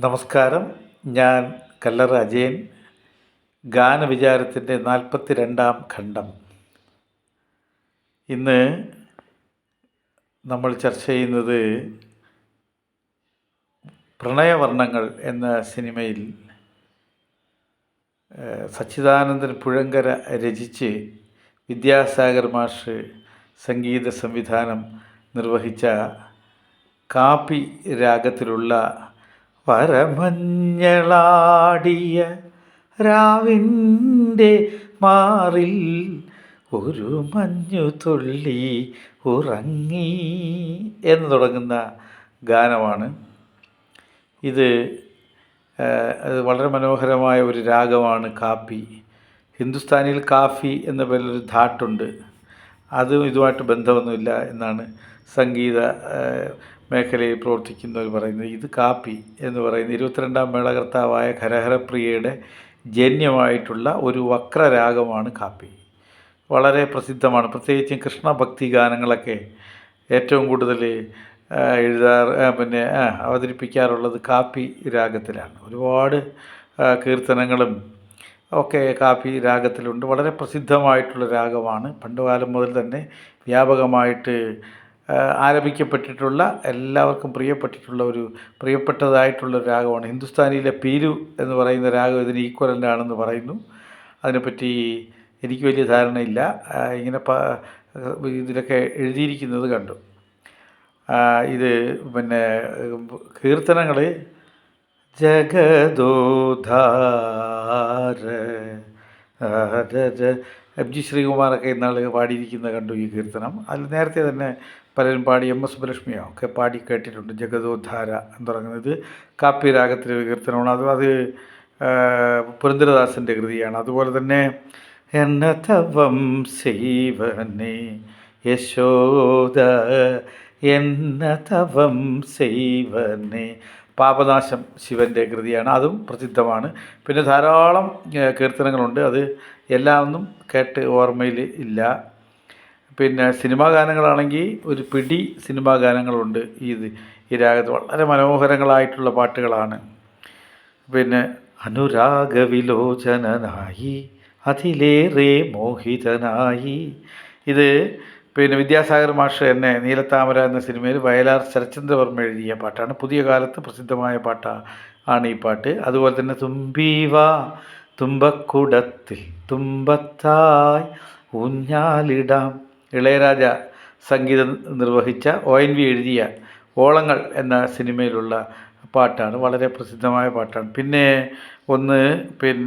നമസ്കാരം. ഞാൻ കല്ലറ അജയൻ. ഗാനവിചാരത്തിന്റെ നാൽപ്പത്തി രണ്ടാം ഖണ്ഡം. ഇന്ന് നമ്മൾ ചർച്ച ചെയ്യുന്നത് പ്രണയവർണങ്ങൾ എന്ന സിനിമയിൽ സച്ചിദാനന്ദൻ പുഴങ്കര രചിച്ച് വിദ്യാസാഗർ മാഷ് സംഗീത സംവിധാനം നിർവഹിച്ച കാപ്പി രാഗത്തിലുള്ള വരമഞ്ഞളാടിയ രാവിന്റെ മാറിൽ ഒരു മഞ്ഞു തുള്ളി ഉറങ്ങി എന്ന് തുടങ്ങുന്ന ഗാനമാണ്. ഇത് വളരെ മനോഹരമായ ഒരു രാഗമാണ് കാപ്പി. ഹിന്ദുസ്ഥാനിയിൽ കാഫി എന്ന പേരിലൊരു ധാട്ടുണ്ട്. അതും ഇതുമായിട്ട് ബന്ധമൊന്നുമില്ല എന്നാണ് സംഗീത മേഖലയിൽ പ്രവർത്തിക്കുന്നവർ പറയുന്നത് ഇത് കാപ്പി എന്ന് പറയുന്ന ഇരുപത്തിരണ്ടാം മേളകർത്താവായ ഖരഹരപ്രിയയുടെ ജന്യമായിട്ടുള്ള ഒരു വക്രരാഗമാണ് കാപ്പി. വളരെ പ്രസിദ്ധമാണ്. പ്രത്യേകിച്ചും കൃഷ്ണഭക്തി ഗാനങ്ങളൊക്കെ ഏറ്റവും കൂടുതൽ എഴുതാറ് പിന്നെ അവതരിപ്പിക്കാറുള്ളത് കാപ്പി രാഗത്തിലാണ്. ഒരുപാട് കീർത്തനങ്ങളും ഒക്കെ കാപ്പി രാഗത്തിലുണ്ട്. വളരെ പ്രസിദ്ധമായിട്ടുള്ള രാഗമാണ്. പണ്ടുകാലം മുതൽ തന്നെ വ്യാപകമായിട്ട് ആലപിക്കപ്പെട്ടിട്ടുള്ള എല്ലാവർക്കും പ്രിയപ്പെട്ടിട്ടുള്ള ഒരു പ്രിയപ്പെട്ടതായിട്ടുള്ള രാഗമാണ്. ഹിന്ദുസ്ഥാനിയിലെ പീരു എന്ന് പറയുന്ന രാഗം ഇതിന് ഈക്വലന്റ് ആണെന്ന് പറയുന്നു. അതിനെപ്പറ്റി എനിക്ക് വലിയ ധാരണയില്ല. ഇങ്ങനെ പ ഇതിലൊക്കെ എഴുതിയിരിക്കുന്നത് കണ്ടു. ഇത് പിന്നെ കീർത്തനങ്ങൾ ജഗദോധാര എം ജി ശ്രീകുമാറൊക്കെ ഇന്നാൾ പാടിയിരിക്കുന്ന കണ്ടു ഈ കീർത്തനം. അതിൽ നേരത്തെ തന്നെ പലരും പാടി എം എസ് സുബ്ബലക്ഷ്മിയോ ഒക്കെ പാടി കേട്ടിട്ടുണ്ട്. ജഗതോദ്ധാര എന്ന് പറയുന്നത് കാപ്പി രാഗത്തിലെ ഒരു കീർത്തനമാണ്. അത് അത് പുരന്ദ്രദാസിന്റെ കൃതിയാണ്. അതുപോലെ തന്നെ എന്ന തവം യശോദ എന്ന തവം പാപനാശം ശിവന്റെ കൃതിയാണ്. അതും പ്രസിദ്ധമാണ്. പിന്നെ ധാരാളം കീർത്തനങ്ങളുണ്ട്. അത് എല്ലാം ഒന്നും കേട്ട് ഓർമ്മയിൽ ഇല്ല. പിന്നെ സിനിമാ ഗാനങ്ങളാണെങ്കിൽ ഒരു പിടി സിനിമാ ഗാനങ്ങളുണ്ട്. ഇത് ഈ രാഗത്ത് വളരെ മനോഹരങ്ങളായിട്ടുള്ള പാട്ടുകളാണ്. പിന്നെ അനുരാഗവിലോചനായി അതിലേറെ മോഹിതനായി. ഇത് പിന്നെ വിദ്യാസാഗർ മാഷ് എന്നെ നീലത്താമര എന്ന സിനിമയിൽ വയലാർ ശരചന്ദ്രവർമ്മ എഴുതിയ പാട്ടാണ്. പുതിയ കാലത്ത് പ്രസിദ്ധമായ പാട്ടാണ് ആണ് ഈ പാട്ട്. അതുപോലെ തന്നെ തുമ്പീവ തുമ്പക്കുടത്തിൽ തുമ്പത്തായി ഊഞ്ഞാലിടാം. ഇളയരാജ സംഗീതം നിർവഹിച്ച ഒ എൻ വി എഴുതിയ ഓളങ്ങൾ എന്ന സിനിമയിലുള്ള പാട്ടാണ്. വളരെ പ്രസിദ്ധമായ പാട്ടാണ്. പിന്നെ ഒന്ന് പിൻ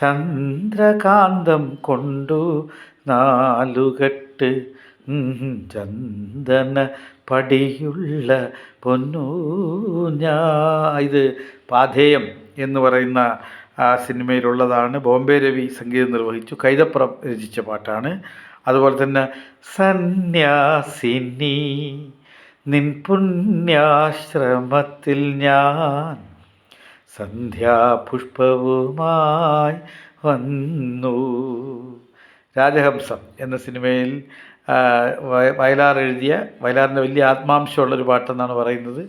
ചന്ദ്രകാന്തം കൊണ്ടു നാലുകെട്ട് ഉം, ചന്ദന പടിയുള്ള പൊന്നു ഞാ. ഇത് പാധേയം എന്ന് പറയുന്ന ആ സിനിമയിലുള്ളതാണ്. ബോംബെ രവി സംഗീതം നിർവഹിച്ചു. കൈതപ്പുറം രചിച്ച പാട്ടാണ്. അതുപോലെ തന്നെ സന്യാസിനി നിൻ പുണ്യാശ്രമത്തിൽ ഞാൻ സന്ധ്യാപുഷ്പവുമായി വന്നു. രാജഹംസം എന്ന സിനിമയിൽ വയലാർ എഴുതിയ വയലാറിന്റെ വലിയ ആത്മാംശമുള്ളൊരു പാട്ടെന്നാണ് പറയുന്നത്.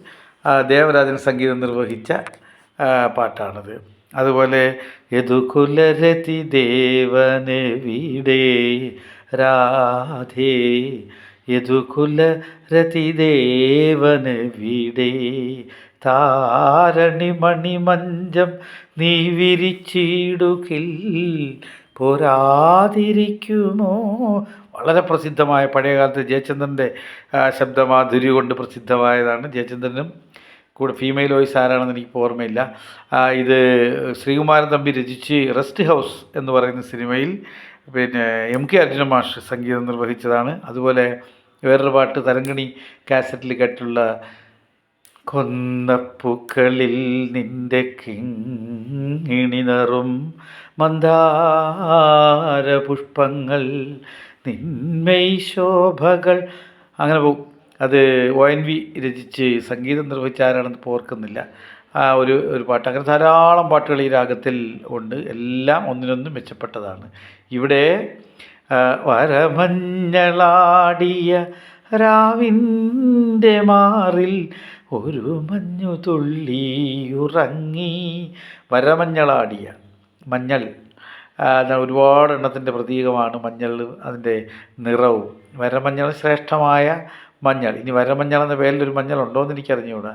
ദേവരാജൻ സംഗീതം നിർവഹിച്ച പാട്ടാണത്. അതുപോലെ യദുകുലരതി ദേവന വീടേ രാധേ യദുകുലരതി ദേവന് വീടേ താരണി മണിമഞ്ചം നീ വിരിച്ചിടുകിൽ പോരാതിരിക്കുമോ? വളരെ പ്രസിദ്ധമായ പഴയകാലത്ത് ജയചന്ദ്രന്റെ ശബ്ദമാധുരി കൊണ്ട് പ്രസിദ്ധമായതാണ്. ജയചന്ദ്രനും കൂടെ ഫീമെയിൽ വോയിസ് ആരാണെന്ന് എനിക്ക് ഓർമ്മയില്ല. ഇത് ശ്രീകുമാരൻ തമ്പി രചിച്ച് റെസ്റ്റ് ഹൗസ് എന്ന് പറയുന്ന സിനിമയിൽ പിന്നെ എം കെ അർജുന മാഷ് സംഗീതം നിർവഹിച്ചതാണ്. അതുപോലെ വേറൊരു പാട്ട് തരങ്കണി കാസറ്റിൽ കേട്ടുള്ള കൊന്നപ്പൂക്കളിൽ നിന്റെ കിങ്ങിണി മന്ദാര പുഷ്പങ്ങൾ നിന്മൈ ശോഭകൾ. അങ്ങനെ പോകും. അത് ഒ എൻ വി രചിച്ച് സംഗീതം നിർവഹിച്ച ആരാണെന്ന് ആ ഒരു ഒരു പാട്ട്. അങ്ങനെ ധാരാളം പാട്ടുകൾ ഈ രാഗത്തിൽ ഉണ്ട്. എല്ലാം ഒന്നിനൊന്നും മെച്ചപ്പെട്ടതാണ്. ഇവിടെ വരമഞ്ഞളാടിയ രാവിന്റെ മാറിൽ ഒരു മഞ്ഞു തുള്ളി ഉറങ്ങി. വരമഞ്ഞളാടിയ മഞ്ഞൾ. ഒരുപാട് എണ്ണത്തിന്റെ പ്രതീകമാണ് മഞ്ഞൾ അതിന്റെ നിറവും. വരമഞ്ഞൾ ശ്രേഷ്ഠമായ മഞ്ഞൾ. ഇനി വരമഞ്ഞൾ എന്ന പേരിലൊരു മഞ്ഞൾ ഉണ്ടോ എന്ന് എനിക്കറിഞ്ഞുകൂടാ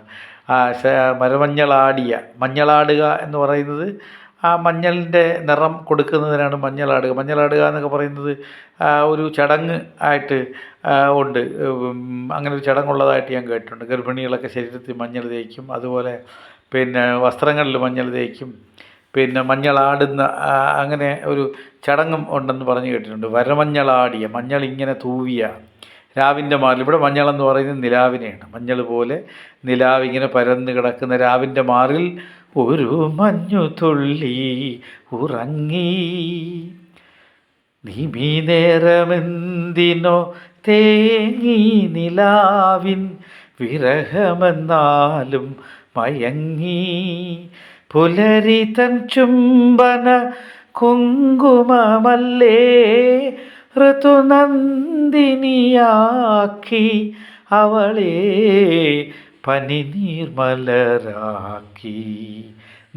മരമഞ്ഞളാടിയ മഞ്ഞളാടുക എന്ന് പറയുന്നത് ആ മഞ്ഞളിന്റെ നിറം കൊടുക്കുന്നതിനാണ് മഞ്ഞളാടുക. മഞ്ഞളാടുക എന്നൊക്കെ പറയുന്നത് ഒരു ചടങ്ങ് ആയിട്ട് ഉണ്ട്. അങ്ങനെ ഒരു ചടങ്ങുള്ളതായിട്ട് ഞാൻ കേട്ടിട്ടുണ്ട്. ഗർഭിണികളൊക്കെ ശരീരത്തിൽ മഞ്ഞൾ തേക്കും അതുപോലെ പിന്നെ വസ്ത്രങ്ങളിൽ മഞ്ഞൾ തേക്കും പിന്നെ മഞ്ഞളാടുന്ന അങ്ങനെ ഒരു ചടങ്ങും ഉണ്ടെന്ന് പറഞ്ഞു കേട്ടിട്ടുണ്ട്. വരമഞ്ഞളാടിയ മഞ്ഞൾ ഇങ്ങനെ തൂവിയ രാവിന്റെ മാറിൽ. ഇവിടെ മഞ്ഞളെന്ന് പറയുന്നത് നിലാവിനെയാണ്. മഞ്ഞൾ പോലെ നിലാവിങ്ങനെ പരന്ന് കിടക്കുന്ന രാവിന്റെ മാറിൽ ഒരു മഞ്ഞു തുള്ളി ഉറങ്ങി. നിമി നേരമെന്തിനോ തേങ്ങി നിലാവിൻ വിരഹമെന്നാലും മയങ്ങി. പുലരി തൻ ചുംബന കുങ്കുമമല്ലേ ഋതുനന്ദിനിയാക്കി അവളെ പനിനീർമലരാക്കി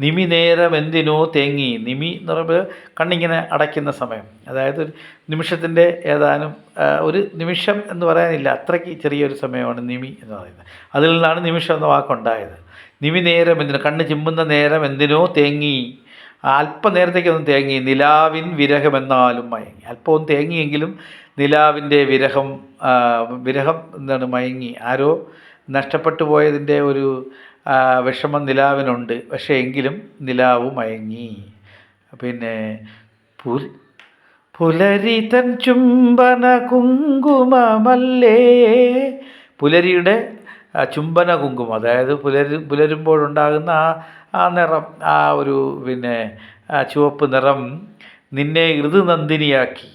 നിമി നേരം എന്തിനോ തേങ്ങി. നിമി എന്ന് പറയുമ്പോൾ കണ്ണിങ്ങനെ അടയ്ക്കുന്ന സമയം. അതായത് ഒരു നിമിഷത്തിന്റെ ഏതാനും ഒരു നിമിഷം എന്ന് പറയാനില്ല. അത്രയ്ക്ക് ചെറിയൊരു സമയമാണ് നിമി എന്ന് പറയുന്നത്. അതിൽ നിന്നാണ് നിമിഷം എന്ന വാക്കുണ്ടായത് നിമി നേരം എന്തിനോ കണ്ണ് ചിമ്മുന്ന നേരം എന്തിനോ തേങ്ങി. അല്പനേരത്തേക്കൊന്നും തേങ്ങി. നിലാവിൻ വിരഹമെന്നാലും മയങ്ങി. അല്പം ഒന്ന് തേങ്ങിയെങ്കിലും നിലാവിന്റെ വിരഹം വിരഹം എന്താണ്? മയങ്ങി. ആരോ നഷ്ടപ്പെട്ടു പോയതിന്റെ ഒരു വിഷമം നിലാവിനുണ്ട്. പക്ഷേ എങ്കിലും നിലാവ് മയങ്ങി. പിന്നെ പുലരിതൻ പുലരി തൻ ചുംബന കുങ്കുമമല്ലേ? പുലരിയുടെ ചുംബന കുങ്കുമം. അതായത് പുലരി പുലരുമ്പോഴുണ്ടാകുന്ന ആ ആ നിറം ആ ഒരു പിന്നെ ചുവപ്പ് നിറം നിന്നെ ഋതുനന്ദിനിയാക്കി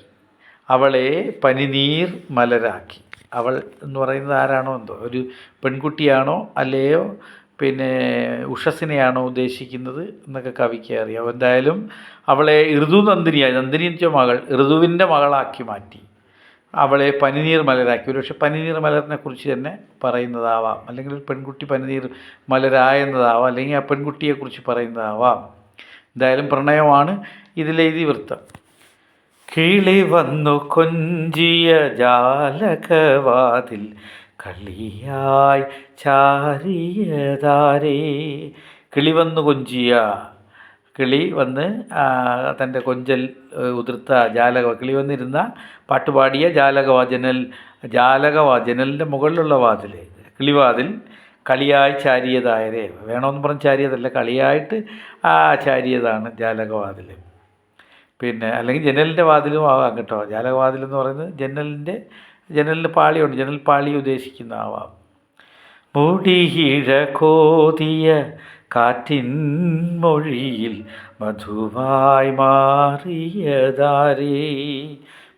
അവളെ പനിനീർ മലരാക്കി. അവൾ എന്ന് പറയുന്നത് ആരാണോ എന്തോ? ഒരു പെൺകുട്ടിയാണോ അല്ലയോ? പിന്നെ ഉഷസ്സിനെയാണോ ഉദ്ദേശിക്കുന്നത് എന്നൊക്കെ കവിക്ക് അറിയാം. എന്തായാലും അവളെ ഋതു നന്ദിനിയായി നന്ദിനി വെച്ചാൽ മകൾ ഋതുവിന്റെ മകളാക്കി മാറ്റി. അവളെ പനിനീർ മലരാക്കി. ഒരുപക്ഷെ പനിനീർ മലറിനെ കുറിച്ച് തന്നെ പറയുന്നതാവാം. അല്ലെങ്കിൽ ഒരു പെൺകുട്ടി പനിനീർ മലരായെന്നതാവാം. അല്ലെങ്കിൽ ആ പെൺകുട്ടിയെക്കുറിച്ച് പറയുന്നതാവാം. എന്തായാലും പ്രണയമാണ് ഇതിലെഴുതി ഇതിവൃത്തം കിളി വന്നു കൊഞ്ചിയ ജാലകവാതിൽ കളിയായി ചാരിയതാരേ കിളി വന്നു കൊഞ്ചിയ കിളി വന്ന് തന്റെ കൊഞ്ചൽ ഉതിർത്ത ജാലക കിളി വന്നിരുന്ന പാട്ടുപാടിയ ജാലകവാചനൽ ജാലകവാചനലിന്റെ മുകളിലുള്ള വാതിൽ കിളിവാതിൽ കളിയായി ചാരിയതായരേ വേണമെന്ന് പറഞ്ഞ് ചാരിയതല്ല കളിയായിട്ട് ആ ചാരിയതാണ് ജാലകവാതിൽ. പിന്നെ അല്ലെങ്കിൽ ജനലിന്റെ വാതിലും ആവാം കേട്ടോ. ജാലകവാതിൽ എന്ന് പറയുന്നത് ജനലിന്റെ ജനലിന്റെ പാളിയുണ്ട്. ജനൽ പാളി ഉദ്ദേശിക്കുന്ന ആവാം. മുടിയിഴ കോതിയ കാറ്റിൻ മൊഴിയിൽ മധുവായി മാറിയതാരേ?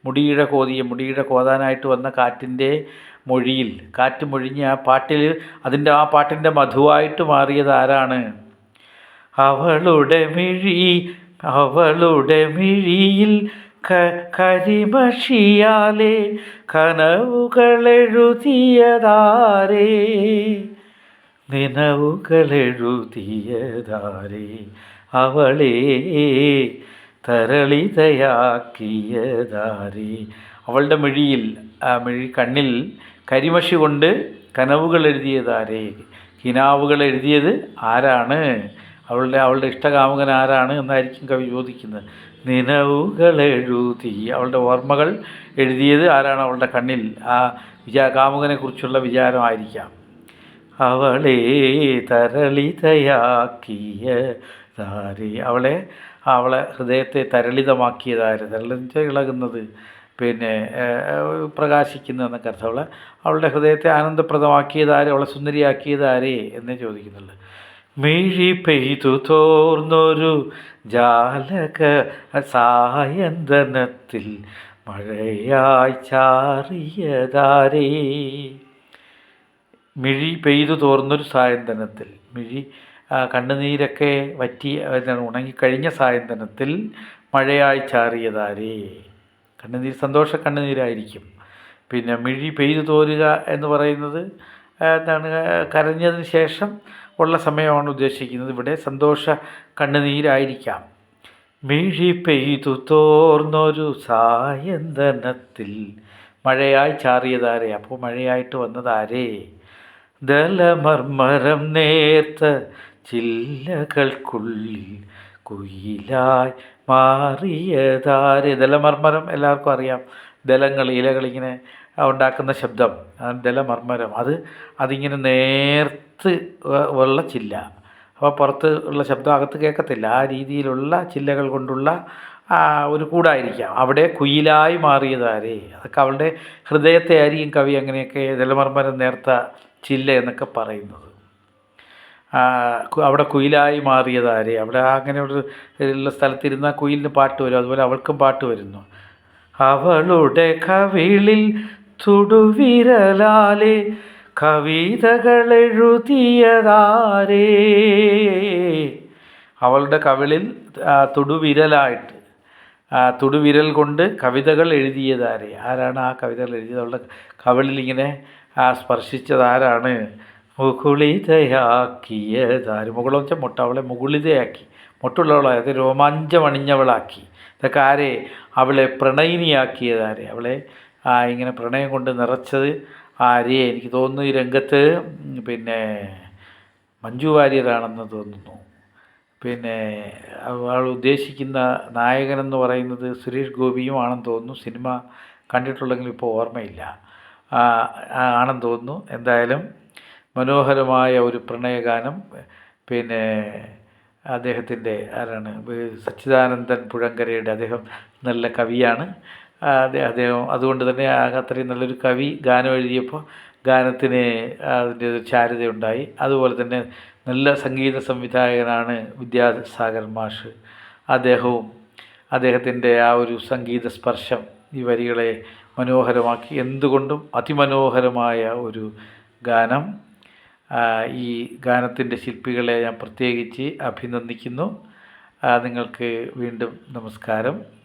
മുടിയിഴ കോതിയ മുടിയിഴ കോതാനായിട്ട് വന്ന കാറ്റിന്റെ മൊഴിയിൽ കാറ്റ് മൊഴിഞ്ഞ ആ പാട്ടിൽ അതിന്റെ ആ പാട്ടിന്റെ മധുവായിട്ട് മാറിയത് ആരാണ്? അവളുടെ മിഴി അവളുടെ മിഴിയിൽ ക കരിമഷിയാലെ കനവുകളെഴുതിയതാരേ നിലവുകളെഴുതിയതാരേ അവളെ തരളിതയാക്കിയതാരേ? അവളുടെ മിഴിയിൽ ആ മിഴി കണ്ണിൽ കരിമഷി കൊണ്ട് കനവുകൾ എഴുതിയതാരേ? കിനാവുകൾ എഴുതിയത് ആരാണ്? അവളുടെ അവളുടെ ഇഷ്ടകാമുകൻ ആരാണ് എന്നായിരിക്കും കവി ചോദിക്കുന്നത്. നിലവുകൾ എഴുതി അവളുടെ ഓർമ്മകൾ എഴുതിയത് ആരാണ്? അവളുടെ കണ്ണിൽ ആ വിചാ കാമുകനെ കുറിച്ചുള്ള വിചാരമായിരിക്കാം അവളെ തരളിതയാക്കിയ താരി അവളെ അവളെ ഹൃദയത്തെ തരളിതമാക്കിയതാര്? തരളിച്ച ഇളകുന്നത് പിന്നെ പ്രകാശിക്കുന്നു എന്നൊക്കെ അർത്ഥം. അവളെ അവളുടെ ഹൃദയത്തെ ആനന്ദപ്രദമാക്കിയതാരെ? അവളെ സുന്ദരിയാക്കിയതാരേ? എന്നേ ചോദിക്കുന്നുള്ളൂ. മിഴി പെയ്തു തോർന്നൊരു ജാലക സായന്തനത്തിൽ മഴയായി ചാറിയതാരേ. മിഴി പെയ്തു തോർന്നൊരു സായന്തനത്തിൽ മിഴി കണ്ണുനീരൊക്കെ വറ്റി ഉണങ്ങിക്കഴിഞ്ഞ സായന്തനത്തിൽ മഴയായി ചാറിയതാരേ. കണ്ണുനീർ സന്തോഷ കണ്ണുനീരായിരിക്കും. പിന്നെ മിഴി പെയ്തു തോരുക എന്ന് പറയുന്നത് എന്താണ് കരഞ്ഞതിന് ശേഷം ഉള്ള സമയമാണ് ഉദ്ദേശിക്കുന്നത്. ഇവിടെ സന്തോഷ കണ്ണുനീരായിരിക്കാം. മിഴി പെയ്തു തോർന്നൊരു സായന്തനത്തിൽ. മഴയായി ചാറിയതാരേ? അപ്പോൾ മഴയായിട്ട് വന്നതാരേ? ദലമർമരം നേർത്ത ചില്ലകൾക്കുള്ളിൽ കുയിലായി മാറിയതാരെ? ദലമർമരം എല്ലാവർക്കും അറിയാം. ദലങ്ങൾ ഇലകളിങ്ങനെ ഉണ്ടാക്കുന്ന ശബ്ദം ജലമർമ്മരം അത് അതിങ്ങനെ നേർത്ത് ഉള്ള ചില്ല. അപ്പോൾ പുറത്ത് ഉള്ള ശബ്ദം അകത്ത് കേൾക്കത്തില്ല. ആ രീതിയിലുള്ള ചില്ലകൾ കൊണ്ടുള്ള ഒരു കൂടായിരിക്കാം. അവിടെ കുയിലായി മാറിയതാരേ? അതൊക്കെ അവളുടെ ഹൃദയത്തെ ആയിരിക്കും കവി അങ്ങനെയൊക്കെ ജലമർമരം നേർത്ത ചില്ല എന്നൊക്കെ പറയുന്നത്. അവിടെ കുയിലായി മാറിയതാരേ? അവിടെ അങ്ങനെ ഒരു ഉള്ള സ്ഥലത്തിരുന്ന കുയിലിന് പാട്ട് വരും. അതുപോലെ അവൾക്കും പാട്ട് വരുന്നു. അവളുടെ കവിളിൽ തുടുവിരലാലെ കവിതകൾ എഴുതിയതാരേ അവളുടെ കവിളിൽ തുടുവിരലായിട്ട് തുടുവിരൽ കൊണ്ട് കവിതകൾ എഴുതിയതാരെ. ആരാണ് ആ കവിതകൾ എഴുതിയത്? അവളുടെ കവിളിൽ ഇങ്ങനെ സ്പർശിച്ചതാരാണ്? മുകുളിതയാക്കിയതാര്. മുകുളം വെച്ചാൽ മുട്ട അവളെ മുകുളിതയാക്കി. മുട്ടുള്ളവളെ അത് രോമാഞ്ചമണിഞ്ഞവളാക്കി. ഇതൊക്കെ ആരെ? അവളെ പ്രണയിനിയാക്കിയതാരെ. അവളെ ഇങ്ങനെ പ്രണയം കൊണ്ട് നിറച്ചത് ആരെ എനിക്ക് തോന്നുന്നു ഈ രംഗത്ത് പിന്നെ മഞ്ജു വാര്യരാണെന്ന് തോന്നുന്നു. പിന്നെ അവൾ ഉദ്ദേശിക്കുന്ന നായകനെന്ന് പറയുന്നത് സുരേഷ് ഗോപിയും ആണെന്ന് തോന്നുന്നു. സിനിമ കണ്ടിട്ടുള്ളെങ്കിൽ ഇപ്പോൾ ഓർമ്മയില്ല. ആണെന്ന് തോന്നുന്നു. എന്തായാലും മനോഹരമായ ഒരു പ്രണയഗാനം. പിന്നെ അദ്ദേഹത്തിന്റെ ആരാണ്? സച്ചിദാനന്ദൻ പുഴങ്കരയുടെ അദ്ദേഹം നല്ല കവിയാണ്. അദ്ദേഹം അതുകൊണ്ട് തന്നെ അത്രയും നല്ലൊരു കവി ഗാനം എഴുതിയപ്പോൾ ഗാനത്തിന് അതിന്റെ ഒരു ചാരുതയുണ്ടായി അതുപോലെ തന്നെ നല്ല സംഗീത സംവിധായകനാണ് വിദ്യാസാഗർ മാഷ്. അദ്ദേഹവും അദ്ദേഹത്തിന്റെ ആ ഒരു സംഗീത സ്പർശം ഈ വരികളെ മനോഹരമാക്കി. എന്തുകൊണ്ടും അതിമനോഹരമായ ഒരു ഗാനം. ഈ ഗാനത്തിന്റെ ശില്പികളെ ഞാൻ പ്രത്യേകിച്ച് അഭിനന്ദിക്കുന്നു. നിങ്ങൾക്ക് വീണ്ടും നമസ്കാരം.